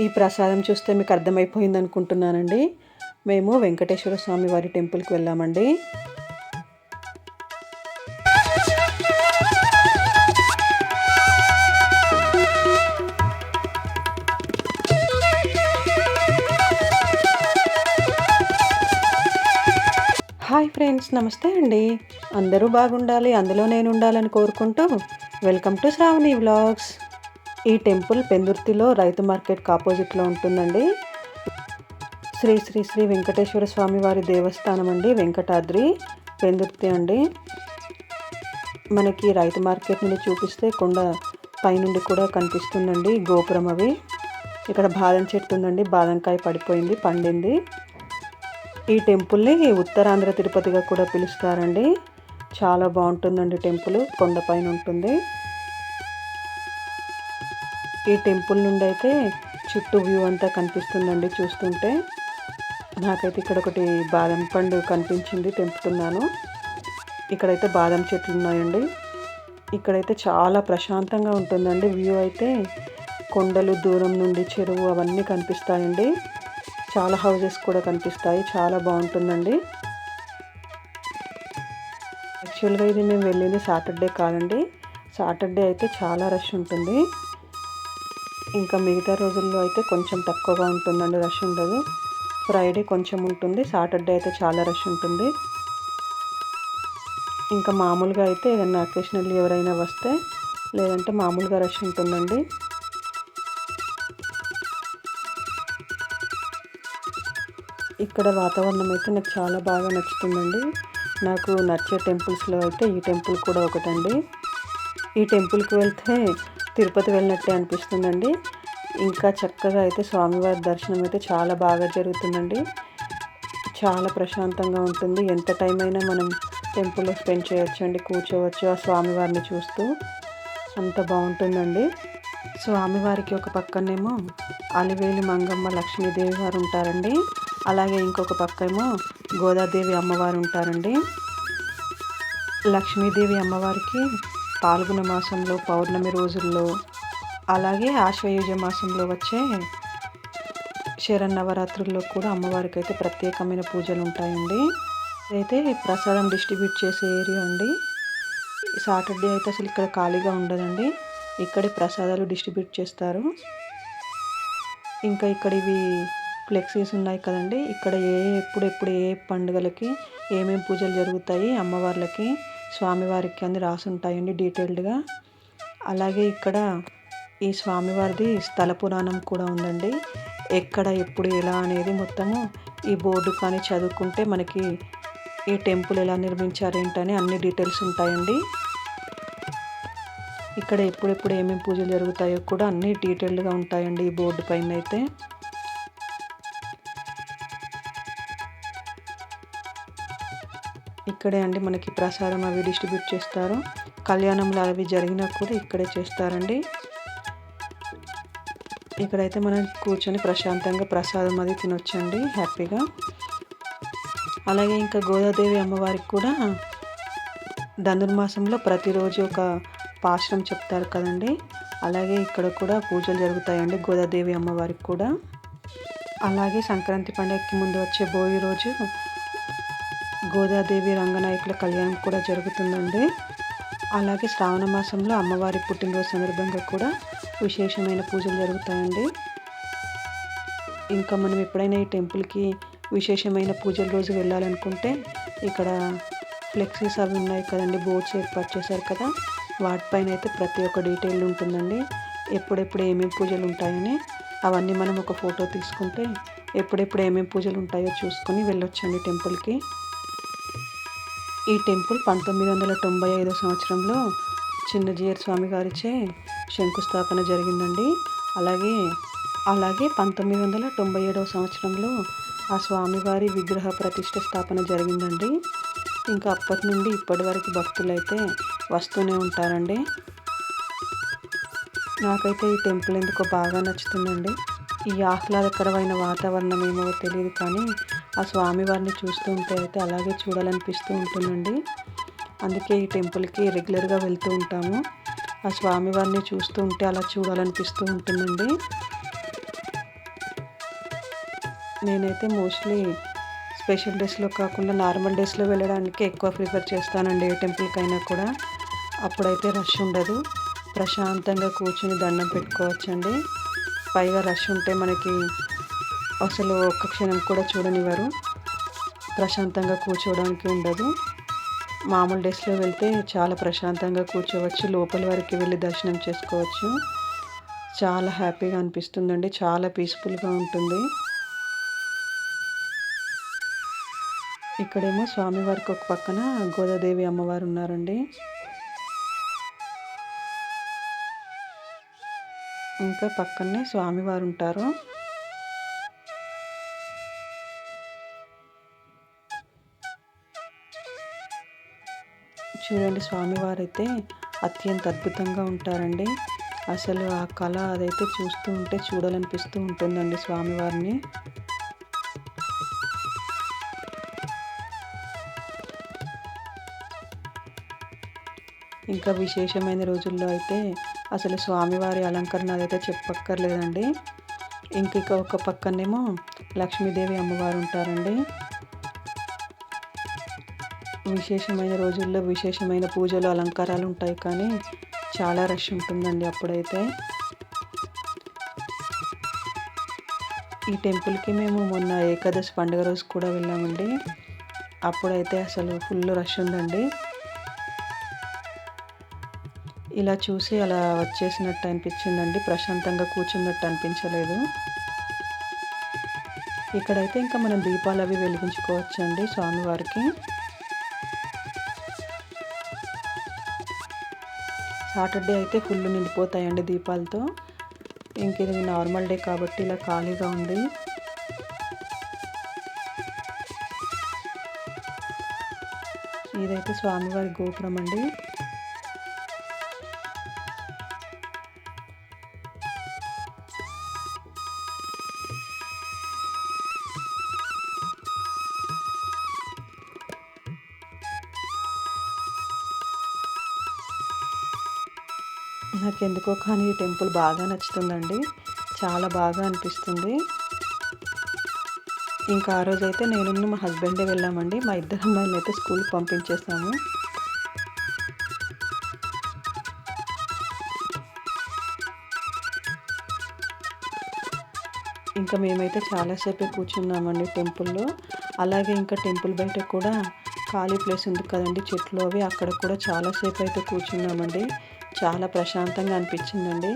ఈ ప్రసాదం చూస్తే మీకు అర్థమైపోయింది అనుకుంటున్నానండి. మేము వెంకటేశ్వర స్వామి వారి టెంపుల్కి వెళ్ళామండి. హాయ్ ఫ్రెండ్స్ నమస్తే అండి. అందరూ బాగుండాలి అందులో నేను ఉండాలని కోరుకుంటూ వెల్కమ్ టు శ్రావణి వ్లాగ్స్. ఈ టెంపుల్ పెందుర్తిలో రైతు మార్కెట్కి ఆపోజిట్లో ఉంటుందండి. శ్రీ శ్రీ శ్రీ వెంకటేశ్వర స్వామి వారి దేవస్థానం అండి వెంకటాద్రి పెందుర్తి అండి. మనకి రైతు మార్కెట్ నుండి చూపిస్తే కొండ పైనుండి కూడా కనిపిస్తుందండి గోపురం అవి. ఇక్కడ బాదం చెట్టు ఉందండి బాదంకాయ పడిపోయింది పండింది. ఈ టెంపుల్ని ఉత్తరాంధ్ర తిరుపతిగా కూడా పిలుస్తారండి. చాలా బాగుంటుందండి టెంపుల్ కొండపైన ఉంటుంది. ఈ టెంపుల్ నుండి అయితే చుట్టూ వ్యూ అంతా కనిపిస్తుందండి చూస్తుంటే. నాకైతే ఇక్కడ ఒకటి బాదం పండు కనిపించింది తెంపుతున్నాను. ఇక్కడైతే బాదం చెట్లు ఉన్నాయండి. ఇక్కడైతే చాలా ప్రశాంతంగా ఉంటుందండి వ్యూ అయితే. కొండలు దూరం నుండి చెరువు అవన్నీ కనిపిస్తాయండి. చాలా హౌజెస్ కూడా కనిపిస్తాయి. చాలా బాగుంటుందండి. యాక్చువల్గా ఇది మేము వెళ్ళింది సాటర్డే కాదండి. సాటర్డే అయితే చాలా రష్ ఉంటుంది. ఇంకా మిగతా రోజుల్లో అయితే కొంచెం తక్కువగా ఉంటుందండి రష్ ఉండదు. ఫ్రైడే కొంచెం ఉంటుంది సాటర్డే అయితే చాలా రష్ ఉంటుంది. ఇంకా మామూలుగా అయితే ఏదైనా అకేషనల్లీ ఎవరైనా వస్తే లేదంటే మామూలుగా రష్ ఉంటుందండి. ఇక్కడ వాతావరణం అయితే నాకు చాలా బాగా నచ్చుతుందండి. నాకు నచ్చే టెంపుల్స్లో అయితే ఈ టెంపుల్ కూడా ఒకటండి. ఈ టెంపుల్కి వెళ్తే తిరుపతి వెళ్ళినట్టే అనిపిస్తుందండి. ఇంకా చక్కగా అయితే స్వామివారి దర్శనం అయితే చాలా బాగా జరుగుతుందండి. చాలా ప్రశాంతంగా ఉంటుంది. ఎంత టైం అయినా మనం టెంపుల్లో స్పెండ్ చేయొచ్చు అండి కూర్చోవచ్చు ఆ స్వామివారిని చూస్తూ. అంత బాగుంటుందండి. స్వామివారికి ఒక పక్కనేమో అలివేలి మంగమ్మ లక్ష్మీదేవి వారు ఉంటారండి. అలాగే ఇంకొక పక్కేమో గోదాదేవి అమ్మవారు ఉంటారండి. లక్ష్మీదేవి అమ్మవారికి పాల్గొన మాసంలో పౌర్ణమి రోజుల్లో అలాగే ఆశ్వయుజ మాసంలో వచ్చే శరన్నవరాత్రుల్లో కూడా అమ్మవారికి అయితే ప్రత్యేకమైన పూజలు ఉంటాయండి. అయితే ప్రసాదం డిస్ట్రిబ్యూట్ చేసే ఏరియా అండి. సాటర్డే అయితే అసలు ఇక్కడ ఖాళీగా ఉండదండి. ఇక్కడే ప్రసాదాలు డిస్ట్రిబ్యూట్ చేస్తారు. ఇంకా ఇక్కడ ఇవి ఫ్లెక్సీస్ ఉన్నాయి కదండి. ఇక్కడ ఏ ఎప్పుడెప్పుడు ఏ పండుగలకి ఏమేమి పూజలు జరుగుతాయి అమ్మవార్లకి స్వామివారికి అని రాసి ఉంటాయండి డీటెయిల్డ్గా. అలాగే ఇక్కడ ఈ స్వామివారిది స్థల పురాణం కూడా ఉందండి. ఎక్కడ ఎప్పుడు ఎలా అనేది మొత్తము ఈ బోర్డు కానీ చదువుకుంటే మనకి ఈ టెంపుల్ ఎలా నిర్మించారు ఏంటని అన్ని డీటెయిల్స్ ఉంటాయండి. ఇక్కడ ఎప్పుడెప్పుడు ఏమేమి పూజలు జరుగుతాయో కూడా అన్ని డీటెయిల్డ్గా ఉంటాయండి ఈ బోర్డు పైన అయితే. ఇక్కడే అండి మనకి ప్రసాదం అవి డిస్ట్రిబ్యూట్ చేస్తారు. కళ్యాణంలో అవి జరిగినా కూడా ఇక్కడే చేస్తారండి. ఇక్కడైతే మనం కూర్చొని ప్రశాంతంగా ప్రసాదం అది తినొచ్చండి హ్యాపీగా. అలాగే ఇంకా గోదాదేవి అమ్మవారికి కూడా ధనుర్మాసంలో ప్రతిరోజు ఒక పాశ్రం చెప్తారు కదండి. అలాగే ఇక్కడ కూడా పూజలు జరుగుతాయండి గోదాదేవి అమ్మవారికి కూడా. అలాగే సంక్రాంతి పండుగకి ముందు వచ్చే భోగి రోజు గోదాదేవి రంగనాయకుల కళ్యాణం కూడా జరుగుతుందండి. అలాగే శ్రావణ మాసంలో అమ్మవారి పుట్టినరోజు సందర్భంగా కూడా విశేషమైన పూజలు జరుగుతాయండి. ఇంకా మనం ఎప్పుడైనా ఈ టెంపుల్కి విశేషమైన పూజల రోజు వెళ్ళాలనుకుంటే ఇక్కడ ఫ్లెక్సీస్ అవి ఉన్నాయి కదండి బోర్డ్స్ ఏర్పాటు చేశారు కదా వాటిపైన అయితే ప్రతి ఒక్క డీటెయిల్ ఉంటుందండి. ఎప్పుడెప్పుడు ఏమేమి పూజలు ఉంటాయని అవన్నీ మనం ఒక ఫోటో తీసుకుంటే ఎప్పుడెప్పుడు ఏమేమి పూజలు ఉంటాయో చూసుకొని వెళ్ళొచ్చండి టెంపుల్కి. ఈ టెంపుల్ పంతొమ్మిది వందల తొంభై ఐదో సంవత్సరంలో చిన్నజీయర్ స్వామి గారిచే శంకుస్థాపన జరిగిందండి. అలాగే అలాగే పంతొమ్మిది వందల తొంభై ఏడవ సంవత్సరంలో ఆ స్వామివారి విగ్రహ ప్రతిష్ట స్థాపన జరిగిందండి. ఇంకా అప్పటి నుండి ఇప్పటి వరకు భక్తులైతే వస్తూనే ఉంటారండి. నాకైతే ఈ టెంపుల్ ఎందుకో బాగా నచ్చుతుందండి. ఈ ఆహ్లాదకరమైన వాతావరణం ఏమో తెలియదు కానీ ఆ స్వామివారిని చూస్తూ ఉంటే అయితే అలాగే చూడాలనిపిస్తూ ఉంటుందండి. అందుకే ఈ టెంపుల్కి రెగ్యులర్గా వెళ్తూ ఉంటాము. ఆ స్వామివారిని చూస్తూ ఉంటే అలా చూడాలనిపిస్తూ ఉంటుందండి. నేనైతే మోస్ట్లీ స్పెషల్ డేస్లో కాకుండా నార్మల్ డేస్లో వెళ్ళడానికి ఎక్కువ ప్రిఫర్ చేస్తానండి ఏ టెంపుల్కైనా కూడా. అప్పుడైతే రష్ ఉండదు. ప్రశాంతంగా కూర్చుని దండం పెట్టుకోవచ్చండి. పైగా రష్ ఉంటే మనకి అసలు ఒక్క క్షణం కూడా చూడనివ్వరు ప్రశాంతంగా కూర్చోవడానికి ఉండదు. మామూలు డేస్లో వెళ్తే చాలా ప్రశాంతంగా కూర్చోవచ్చు. లోపల వరకు వెళ్ళి దర్శనం చేసుకోవచ్చు. చాలా హ్యాపీగా అనిపిస్తుందండి. చాలా పీస్ఫుల్గా ఉంటుంది. ఇక్కడేమో స్వామివారికి ఒక పక్కన గోదాదేవి అమ్మవారు ఉన్నారండి. ఇంకా పక్కనే స్వామివారు ఉంటారు. చూడండి స్వామివారైతే అత్యంత అద్భుతంగా ఉంటారండి. అసలు ఆ కళ అదైతే చూస్తూ ఉంటే చూడాలనిపిస్తూ ఉంటుందండి స్వామివారిని. ఇంకా విశేషమైన రోజుల్లో అయితే అసలు స్వామివారి అలంకరణ అదైతే చెప్పక్కర్లేదండి. ఇంక ఒక పక్కనేమో లక్ష్మీదేవి అమ్మవారు ఉంటారండి. విశేషమైన రోజుల్లో విశేషమైన పూజలు అలంకారాలు ఉంటాయి కానీ చాలా రష్ ఉంటుందండి అప్పుడైతే. ఈ టెంపుల్కి మేము మొన్న ఏకాదశి పండుగ రోజు కూడా వెళ్ళామండి. అప్పుడైతే అసలు ఫుల్ రష్ ఉందండి. ఇలా చూసి అలా వచ్చేసినట్టు అనిపించిందండి. ప్రశాంతంగా కూర్చున్నట్టు అనిపించలేదు. ఇక్కడైతే ఇంకా మనం దీపాలు అవి వెలిగించుకోవచ్చండి స్వామివారికి. సాటర్డే అయితే ఫుల్ నిండిపోతాయండి దీపాలతో. ఇంకేది నార్మల్ డే కాబట్టి ఇలా ఖాళీగా ఉంది. ఇదైతే స్వామివారి గోపురం అండి. నాకు ఎందుకో కానీ ఈ టెంపుల్ బాగా నచ్చుతుందండి. చాలా బాగా అనిపిస్తుంది. ఇంకా ఆ రోజు అయితే నేను మా హస్బెండే వెళ్ళామండి. మా ఇద్దరు అమ్మాయిని అయితే స్కూల్కి పంపించేసాము. ఇంకా మేమైతే చాలాసేపే కూర్చున్నామండి టెంపుల్లో. అలాగే ఇంకా టెంపుల్ బయట కూడా ఖాళీ ప్లేస్ ఉంది కదండి చెట్లు అవి. అక్కడ కూడా చాలాసేపు అయితే కూర్చున్నామండి. చాలా ప్రశాంతంగా అనిపించిందండి.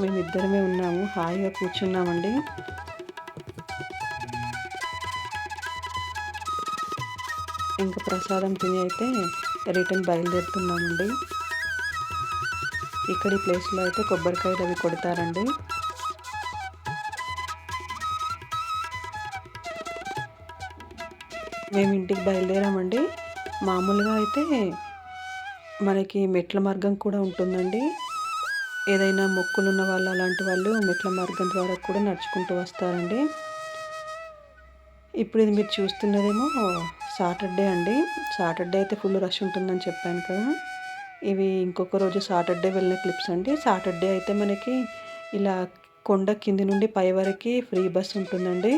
మేమిద్దరమే ఉన్నాము. హాయిగా కూర్చున్నామండి. ఇంకా ప్రసాదం తిని అయితే రిటర్న్ బయలుదేరుతున్నామండి. ఇక్కడి ప్లేస్లో అయితే కొబ్బరికాయలు అవి కొడతారండి. మేము ఇంటికి బయలుదేరామండి. మామూలుగా అయితే మనకి మెట్ల మార్గం కూడా ఉంటుందండి. ఏదైనా మొక్కులు ఉన్న వాళ్ళు అలాంటి వాళ్ళు మెట్ల మార్గం ద్వారా కూడా నడుచుకుంటూ వస్తారండి. ఇప్పుడు ఇది మీరు చూస్తున్నదేమో సాటర్డే అండి. సాటర్డే అయితే ఫుల్ రష్ ఉంటుందని చెప్పాను కదా. ఇవి ఇంకొక రోజు సాటర్డే వెళ్ళిన క్లిప్స్ అండి. సాటర్డే అయితే మనకి ఇలా కొండ కింది నుండి పై వరకు ఫ్రీ బస్ ఉంటుందండి.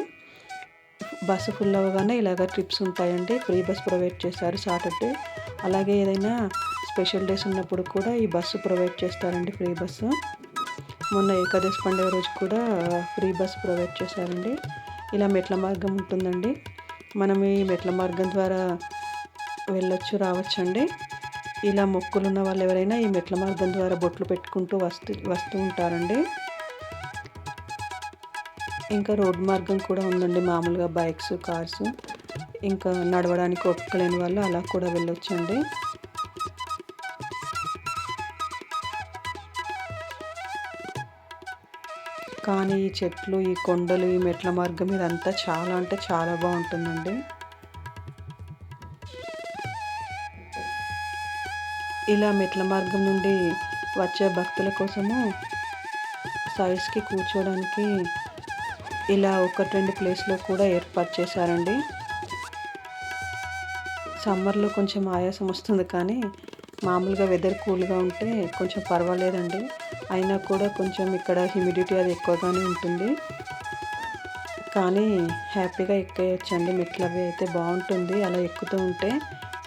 బస్సు ఫుల్ అవ్వగానే ఇలాగ ట్రిప్స్ ఉంటాయండి. ఫ్రీ బస్ ప్రొవైడ్ చేస్తారు సాటర్డే. అలాగే ఏదైనా స్పెషల్ డేస్ ఉన్నప్పుడు కూడా ఈ బస్సు ప్రొవైడ్ చేస్తారండి ఫ్రీ బస్సు. మొన్న ఏకాదశి పండుగ రోజు కూడా ఫ్రీ బస్సు ప్రొవైడ్ చేశారండి. ఇలా మెట్ల మార్గం ఉంటుందండి. మనం ఈ మెట్ల మార్గం ద్వారా వెళ్ళొచ్చు రావచ్చండి. ఇలా మొక్కులు ఉన్న వాళ్ళు ఎవరైనా ఈ మెట్ల మార్గం ద్వారా బొట్లు పెట్టుకుంటూ వస్తూ వస్తూ ఉంటారండి. ఇంకా రోడ్డు మార్గం కూడా ఉందండి మామూలుగా బైక్స్ కార్స్. ఇంకా నడవడానికి ఒప్పుకోలేని వాళ్ళు అలా కూడా వెళ్ళొచ్చండి. కానీ ఈ చెట్లు ఈ కొండలు ఈ మెట్ల మార్గం ఇదంతా చాలా అంటే చాలా బాగుంటుందండి. ఇలా మెట్ల మార్గం నుండి వచ్చే భక్తుల కోసము సైడ్స్కి కూర్చోడానికి ఇలా ఒకటి రెండు ప్లేస్లో కూడా ఏర్పాటు చేశారండి. సమ్మర్లో కొంచెం ఆయాసం వస్తుంది కానీ మామూలుగా వెదర్ కూల్గా ఉంటే కొంచెం పర్వాలేదండి. అయినా కూడా కొంచెం ఇక్కడ హ్యూమిడిటీ అది ఎక్కువగానే ఉంటుంది. కానీ హ్యాపీగా ఎక్కేయచ్చండి. మెట్లు అవి అయితే బాగుంటుంది. అలా ఎక్కుతూ ఉంటే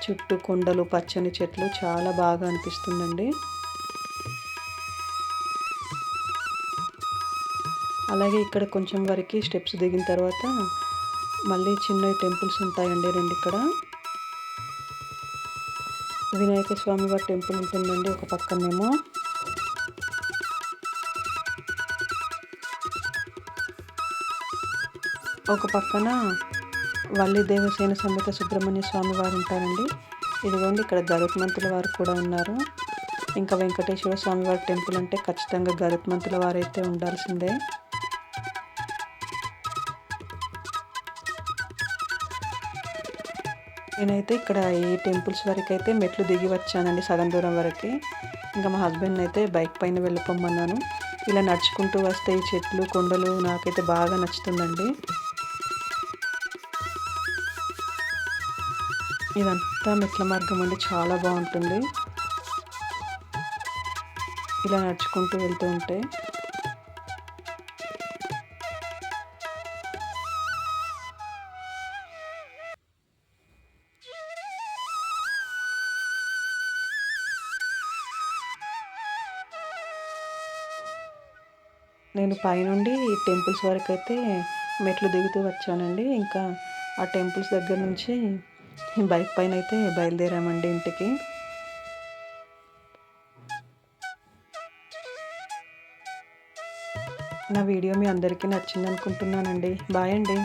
చుట్టూ కొండలు పచ్చని చెట్లు చాలా బాగా అనిపిస్తుందండి. అలాగే ఇక్కడ కొంచెం వరకు స్టెప్స్ దిగిన తర్వాత మళ్ళీ చిన్న టెంపుల్స్ ఉంటాయండి రెండు ఇక్కడ. వినాయక స్వామి వారి టెంపుల్ ఉంటుందండి ఒక పక్కనేమో. ఒక పక్కన వల్లి దేవసేన సమేత సుబ్రహ్మణ్య స్వామి వారు ఉంటారండి. ఇదిగోండి ఇక్కడ గరుత్మంతుల వారు కూడా ఉన్నారు. ఇంకా వెంకటేశ్వర స్వామి వారి టెంపుల్ అంటే ఖచ్చితంగా గరుత్మంతుల వారైతే ఉండాల్సిందే. నేనైతే ఇక్కడ ఈ టెంపుల్స్ వరకు అయితే మెట్లు దిగి వచ్చానండి సగం దూరం వరకు. ఇంకా మా హస్బెండ్ అయితే బైక్ పైన వెళ్ళిపోమన్నాను. ఇలా నడుచుకుంటూ వస్తే ఈ చెట్లు కొండలు నాకైతే బాగా నచ్చుతుందండి. ఇదంతా మెట్ల మార్గం అండి. చాలా బాగుంటుంది. ఇలా నడుచుకుంటూ వెళ్తూ ఉంటే. నేను పైనుండి టెంపుల్స్ వరకు అయితే మెట్లు దిగుతూ వచ్చానండి. ఇంకా ఆ టెంపుల్స్ దగ్గర నుంచి బైక్ పైన అయితే బయలుదేరామండి ఇంటికి. నా వీడియో మీ అందరికీ నచ్చింది అనుకుంటున్నానండి బాయ్ అండి.